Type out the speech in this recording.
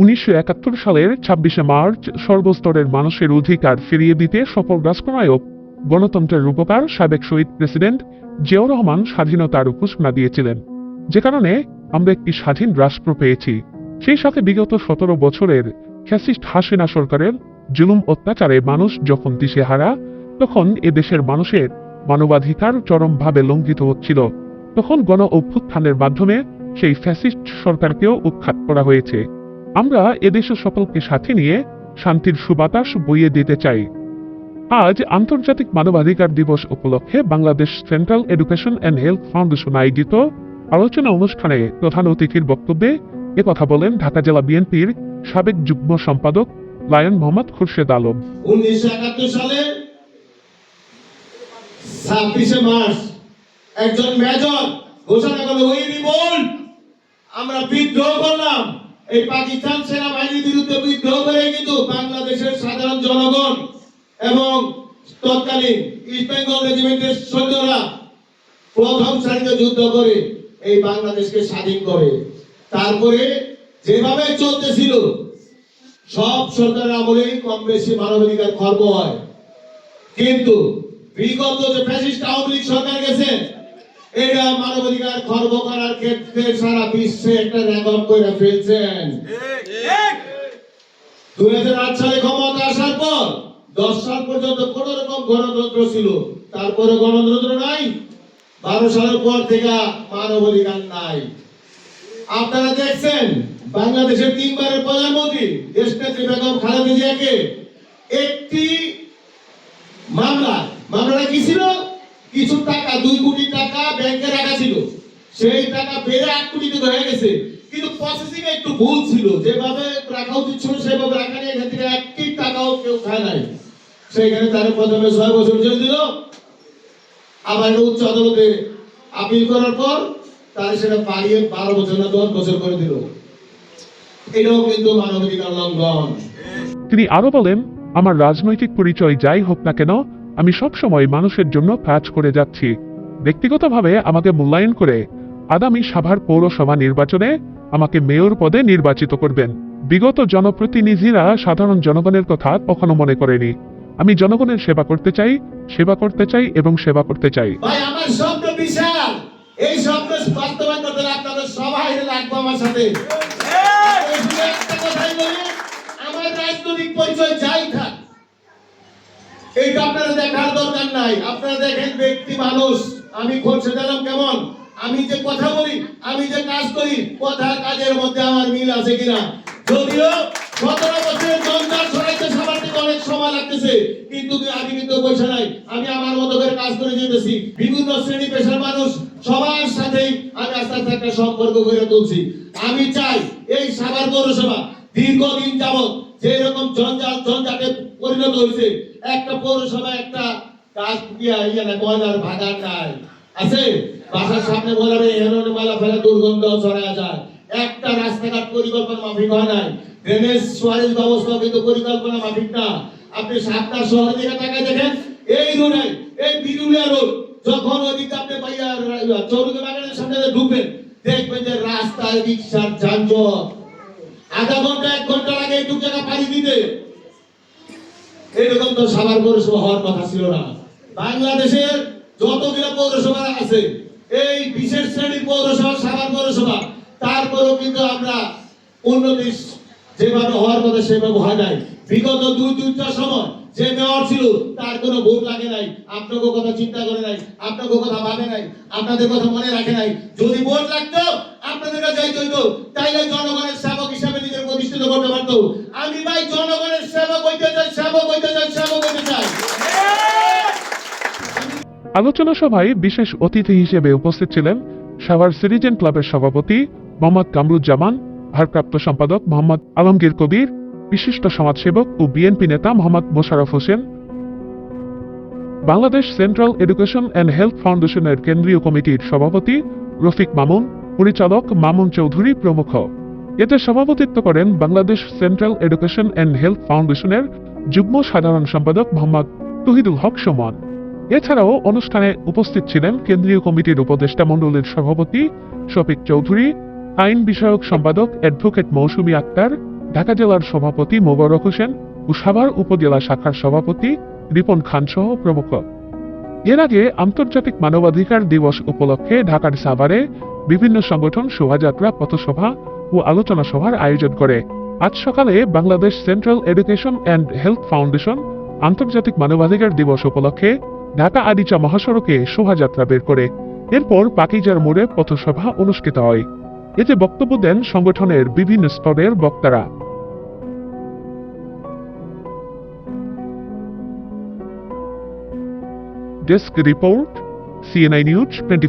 উনিশশো একাত্তর সালের ছাব্বিশে মার্চ সর্বস্তরের মানুষের অধিকার ফিরিয়ে দিতে সফল রাষ্ট্রনায়ক, গণতন্ত্রের রূপকার সাবেক শহীদ প্রেসিডেন্ট জিয়াউর রহমান স্বাধীনতার ঘোষণা দিয়েছিলেন। যে কারণে আমরা একটি স্বাধীন রাষ্ট্র পেয়েছি। সেই সাথে বিগত সতেরো বছরের ফ্যাসিস্ট হাসিনা সরকারের জুলুম অত্যাচারে মানুষ যখন দিশেহারা, তখন এ দেশের মানুষের মানবাধিকার চরমভাবে লঙ্ঘিত হচ্ছিল। তখন গণ অভ্যুত্থানের মাধ্যমে সেই ফ্যাসিস্ট সরকারকেও উৎখাত করা হয়েছে। আমরা এদেশের সকলকে সাথে নিয়ে শান্তির সুবাতাস বইয়ে দিতে চাই। আজ আন্তর্জাতিক মানবাধিকার দিবস উপলক্ষে Bangladesh central education and health foundation আয়োজিত আলোচনা অনুষ্ঠানে প্রধান অতিথির বক্তব্যে একথা বলেন ঢাকা জেলা বিএনপির সাবেক যুগ্ম সম্পাদক লায়ন মোহাম্মদ খুরশেদ আলম। উনিশশো একাত্তর সালে ছাব্বিশে মার্চ একজন মেজর, ঘোষণা করল ওই রিভোল্ট আমরা বিদ্রোহ করলাম। এই পাকিস্তান সেনাবাহিনীর বিরুদ্ধে বিদ্রোহ করে কিন্তু বাংলাদেশের সাধারণ জনগণ এবং তৎকালীন ইস্ট বেঙ্গল রেজিমেন্টের সৈন্যরা প্রথম সারিতে যুদ্ধ করে এই বাংলাদেশকে স্বাধীন করে। তারপরে যেভাবে চলতেছিল, সব সরকারের আমলেই কম বেশি মানবাধিকার খর্ব হয়। কিন্তু বিগত যে ফ্যাসিস্ট আওয়ামী লীগ সরকার গেছে এটা মানবাধিকার খর্ব করার ক্ষেত্রে সারা বিশ্বে একটা রেকর্ড করে ফেলছেন। দুই হাজার আট সালে ক্ষমতা আসার পর দশ সাল পর্যন্ত কোন রকম গণতন্ত্র ছিল। তারপরে গণতন্ত্র নাই বারো সালের পর থেকে মানবাধিকার নাই। আপনারা দেখছেন বাংলাদেশের তিনবারের প্রধানমন্ত্রী দেশনেত্রী বেগম খালেদা জিয়াকে একটি কিছু টাকা, দুই কোটি টাকা ব্যাংকে রাখা ছিল। সেই টাকা বেড়ে আট কোটিতে হয়ে গেছে। কিন্তু প্রসেসিং একটু ভুল ছিল। যেভাবে রাখা উচিত ছিল সেভাবে রাখা নেই। এখান থেকে একটি টাকাও কেউ খায় নাই। সেইখানে তারা প্রথমে ছয় বছর জেল দিল। আবার উচ্চ আদালতে আপিল করার পর তারা সেটা বাড়িয়ে বারো বছর না দশ বছর করে দিল। এটাও কিন্তু মানবাধিকার লঙ্ঘন। তিনি আরও বলেন, আমার রাজনৈতিক পরিচয় যাই হোক না কেন আমি সব সময় মানুষের জন্য কাজ করে যাচ্ছি। ব্যক্তিগতভাবে আমাকে মূল্যায়ন করে আগামী সাভার পৌরসভা নির্বাচনে আমাকে মেয়র পদে নির্বাচিত করবেন। বিগত জনপ্রতিনিধিরা সাধারণ জনগণের কথা কখনো মনে করেনি। আমি জনগণের সেবা করতে চাই সেবা করতে চাই এবং সেবা করতে চাই। ভাই আমার স্বপ্ন বিশাল। এই স্বপ্ন বাস্তবায়ন করতে আপনাদের সবাই লাগবে আমার সাথে। একটা কথাই বলি আমার রাজনৈতিক পরিচয় যাই থাক এইটা আপনারা দেখার দরকার নাই। আপনারা দেখেন ব্যক্তি মানুষ। আমি খোঁজে দিলাম কেমন? আমি যে কথা বলি, আমি যে কাজ করি, কথা কাজের মধ্যে আমার মিল আছে কিনা? যদিও সতেরো বছরের জঞ্জাল সবার থেকে অনেক সময় লাগতেছে, কিন্তু আমি কিন্তু পয়সা নাই। আমি আমার মতো করে কাজ করে যেতেছি। বিভিন্ন শ্রেণি পেশার মানুষ, সবার সাথেই আমি আস্তে আস্তে একটা সম্পর্ক করে তুলছি। আমি চাই এই সাভার পৌরসভা দীর্ঘদিন যাবত যে রকম জঞ্জাল জঞ্জাটে পরিণত হয়েছে, একটা পৌরসভা, একটা কাজ দিয়া ইয়া না ময়লার ভাগার নাই। আছে? বাসার সামনে বলাবে এমন ময়লা ফেলে দুর্গন্ধ ছড়ায় যায় একটা রাস্তাঘাট পরিকল্পনা মাফিক হয় নাই। ড্রেনেজ, সোয়ারেজ ব্যবস্থা কিন্তু পরিকল্পনা মাফিক না। আপনি সাতটা শহরের দিকে তাকায় দেখেন, এই রোডে, এই বিরুলিয়া রোড, যখন ওদিকে আপনি পাইয়া চৌরুকে বাগানের সামনে ঢুকবেন, দেখবেন যে রাস্তায় রিক্সার যানজট। আধা ঘণ্টা, এক ঘণ্টা লাগে এইটুক জায়গা পাড়ি দিতে। এরকম তো সাভার পৌরসভা হওয়ার কথা ছিল না। বাংলাদেশের যতগুলো পৌরসভা আছে, এই বিশেষ শ্রেণির পৌরসভা সাভার পৌরসভা, তারপরেও কিন্তু আমরা উন্নতি যেভাবে হওয়ার কথা সেভাবে হয় নাই। বিগত দুই দুইটা সময় যে মেয়র ছিল, তার কোনো ভোট লাগে নাই। আপনাকে কথা চিন্তা করে নাই, আপনাকে কথা ভাবে নাই, আপনাদের কথা মনে রাখে নাই। যদি ভোট লাগতো আপনাদের কাছে যাইতে তাইলে জনগণের করতে পারতো? আমি ভাই জনগণের চাই চাই চাই। আলোচনা সভায় বিশেষ অতিথি হিসেবে উপস্থিত ছিলেন সাভার সিটিজেন ক্লাবের সভাপতি মোহাম্মদ কামরুজ্জামান, ভারপ্রাপ্ত সম্পাদক মোহাম্মদ আলমগীর কবির, বিশিষ্ট সমাজসেবক ও বিএনপি নেতা Mohammad Mosharraf Hossain. Bangladesh central education and health ফাউন্ডেশনের কেন্দ্রীয় কমিটির সভাপতি রফিক মামুন, পরিচালক মামুন চৌধুরী প্রমুখ। এতে সভাপতিত্ব করেন Bangladesh central education and health ফাউন্ডেশনের যুগ্ম সাধারণ সম্পাদক মোহাম্মদ তহিদুল হক সুমন। এছাড়াও অনুষ্ঠানে উপস্থিত ছিলেন কেন্দ্রীয় কমিটির উপদেষ্টা মণ্ডলের সভাপতি শফিক চৌধুরী, আইন বিষয়ক সম্পাদক অ্যাডভোকেট মৌসুমী আক্তার, ঢাকা জেলার সভাপতি মোবারক হোসেন ও সাভার উপজেলা শাখার সভাপতি রিপন খান সহ প্রমুখ। এর আগে আন্তর্জাতিক মানবাধিকার দিবস উপলক্ষে ঢাকার সাভারে বিভিন্ন সংগঠন শোভাযাত্রা, পথসভা ও আলোচনা সভার আয়োজন করে। আজ সকালে Bangladesh central education and health foundation আন্তর্জাতিক মানবাধিকার দিবস উপলক্ষে ঢাকা আদিচা মহাসড়কে শোভাযাত্রা বের করে। এরপর পাকিজার মোড়ে পথসভা অনুষ্ঠিত হয়। এতে বক্তব্য দেন সংগঠনের বিভিন্ন স্তরের বক্তারা। Desk report, CNI news twenty